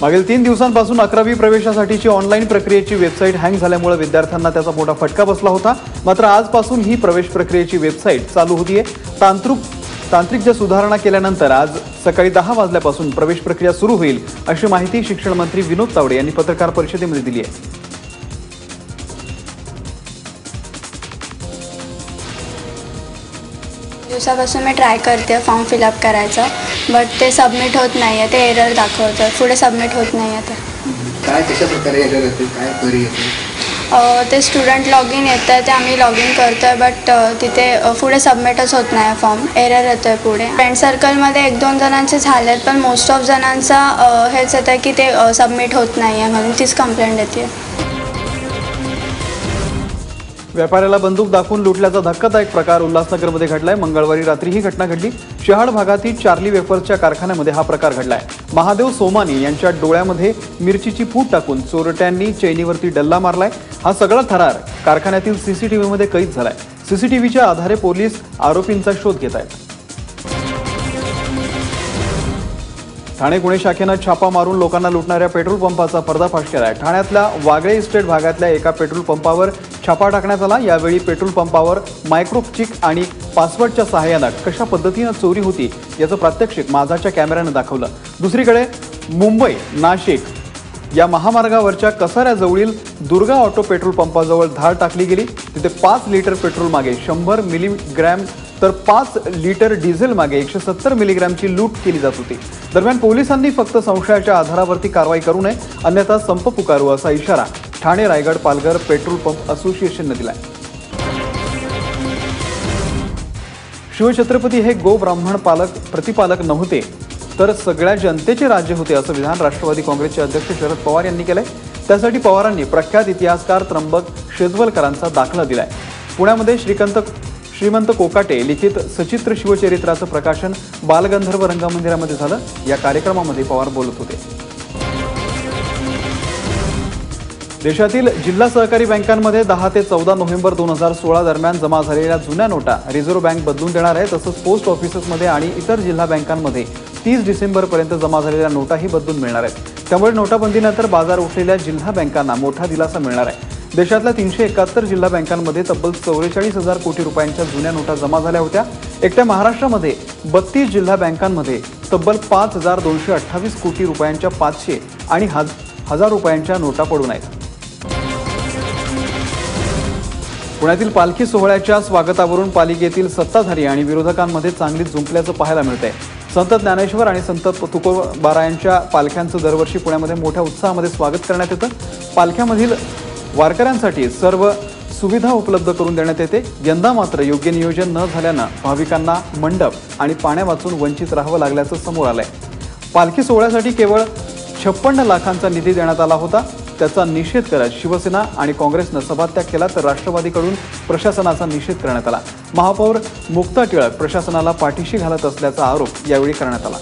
मागील तीन दिवसांपासून अकरावी प्रवेशासाठीची ऑनलाईन प्रक्रियेची वेबसाईट हँग झाल्यामुळे विद्यार्थ्यांना त्याचा मोठा फटका बसला होता. मात्र आजपासून ही प्रवेश प्रक्रियेची वेबसाईट चालू होतीये. तांत्रिक तांत्रिक ज्या सुधारणा केल्यानंतर आज सकाळी दहा वाजल्यापासून प्रवेश प्रक्रिया सुरू होईल अशी माहिती शिक्षण मंत्री विनोद तावडे यांनी पत्रकार परिषदेमध्ये दिली आहे. दिवसापासून मी ट्राय करते फॉर्म फिलअप करायचं. बट ते सबमिट होत नाही आहे ते एरर दाखवतं पुढे सबमिट होत नाही आहे ते काय कशा प्रकारे एरर येते काय येते ते स्टुडंट लॉग इन येतं आहे ते आम्ही लॉग इन करतो आहे बट तिथे पुढे सबमिटच होत नाही फॉर्म एरर येतो आहे पुढे फ्रेंड सर्कलमध्ये एक दोन जणांचे झाले आहेत पण मोस्ट ऑफ जणांचा हेच येतं आहे की ते सबमिट होत नाही आहे म्हणून तीच कंप्लेंट येते व्यापाऱ्याला बंदूक दाखवून लुटल्याचा धक्कादायक प्रकार उल्हासनगरमध्ये घडलाय. मंगळवारी रात्री ही घटना घडली. शहाड भागातील चार्ली वेफर्सच्या कारखान्यामध्ये हा प्रकार घडलाय. महादेव सोमानी यांच्या डोळ्यामध्ये मिरचीची फूट टाकून चोरट्यांनी चैनीवरती डल्ला मारलाय. हा सगळा थरार कारखान्यातील सीसीटीव्हीमध्ये कैद झालाय. सीसीटीव्हीच्या आधारे पोलीस आरोपींचा शोध घेत आहेत ठाणे गुन्हे शाखेनं छापा मारून लोकांना लुटणाऱ्या पेट्रोल पंपाचा पर्दाफाश केलाय. ठाण्यातल्या वागळे इस्टेट भागातल्या एका पेट्रोल पंपावर छापा टाकण्यात आला. यावेळी पेट्रोल पंपावर मायक्रोचिक आणि पासवर्डच्या सहाय्यानं कशा पद्धतीनं चोरी होती याचं प्रात्यक्षिक माझाच्या कॅमेऱ्यानं दाखवलं. दुसरीकडे मुंबई नाशिक या महामार्गावरच्या कसाऱ्याजवळील दुर्गा ऑटो पेट्रोल पंपाजवळ धाड टाकली गेली. तिथे पाच लिटर पेट्रोल मागे शंभर मिलीग्रॅम तर पाच लिटर डिझेल मागे एकशे सत्तर मिलीग्रॅमची लूट केली जात होती. दरम्यान पोलिसांनी फक्त संशयाच्या आधारावरती कारवाई करू नये अन्यथा संप पुकारू असा इशारा ठाणे रायगड पालघर पेट्रोल पंप असोसिएशननं दिलाय. शिवछत्रपती हे गो ब्राह्मण पालक प्रतिपालक नव्हते तर सगळ्या जनतेचे राज्य होते असं विधान राष्ट्रवादी काँग्रेसचे अध्यक्ष शरद पवार यांनी केलंय. त्यासाठी पवारांनी प्रख्यात इतिहासकार त्र्यंबक शेजवलकरांचा दाखला दिलाय. पुण्यामध्ये श्रीकांत श्रीमंत कोकाटे लिखित सचित्र शिवचरित्राचं प्रकाशन बालगंधर्व रंगमंदिरामध्ये झालं. या कार्यक्रमामध्ये पवार बोलत होते. देशातील जिल्हा सहकारी बँकांमध्ये दहा ते चौदा नोव्हेंबर दोन हजार सोळा दरम्यान जमा झालेल्या जुन्या नोटा रिझर्व्ह बँक बदलून देणार आहे तसंच पोस्ट ऑफिसेसमध्ये आणि इतर जिल्हा बँकांमध्ये तीस डिसेंबरपर्यंत जमा झालेल्या नोटाही बदलून मिळणार आहेत. त्यामुळे नोटाबंदीनंतर बाजार उठलेल्या जिल्हा बँकांना मोठा दिलासा मिळणार आहे. देशातल्या तीनशे एकाहत्तर जिल्हा बँकांमध्ये तब्बल चौवेचाळीस हजार कोटी रुपयांच्या जुन्या नोटा जमा झाल्या होत्या. एकट्या महाराष्ट्रामध्ये बत्तीस जिल्हा बँकांमध्ये तब्बल पाच हजार दोनशे अठ्ठावीस कोटी रुपयांच्या पाचशे आणि हज हजार रुपयांच्या नोटा पडून आहेत. पुण्यातील पालखी सोहळ्याच्या स्वागतावरून पालिकेतील सत्ताधारी आणि विरोधकांमध्ये चांगलीच जुंपल्याचं पाहायला मिळतंय. संत ज्ञानेश्वर आणि संत तुकोबारायांच्या पालख्यांचं दरवर्षी पुण्यामध्ये मोठ्या उत्साहामध्ये स्वागत करण्यात येतं. पालख्यामधील वारकऱ्यांसाठी सर्व सुविधा उपलब्ध करून देण्यात येते. यंदा मात्र योग्य नियोजन न झाल्यानं भाविकांना मंडप आणि पाण्या वाचून वंचित राहावं लागल्याचं समोर आलंय. पालखी सोहळ्यासाठी केवळ छप्पन्न लाखांचा निधी देण्यात आला होता. त्याचा निषेध करत शिवसेना आणि काँग्रेसनं सभात्याग केला तर राष्ट्रवादीकडून प्रशासनाचा निषेध करण्यात आला. महापौर मुक्ता टिळक प्रशासनाला पाठीशी घालत असल्याचा आरोप यावेळी करण्यात आला.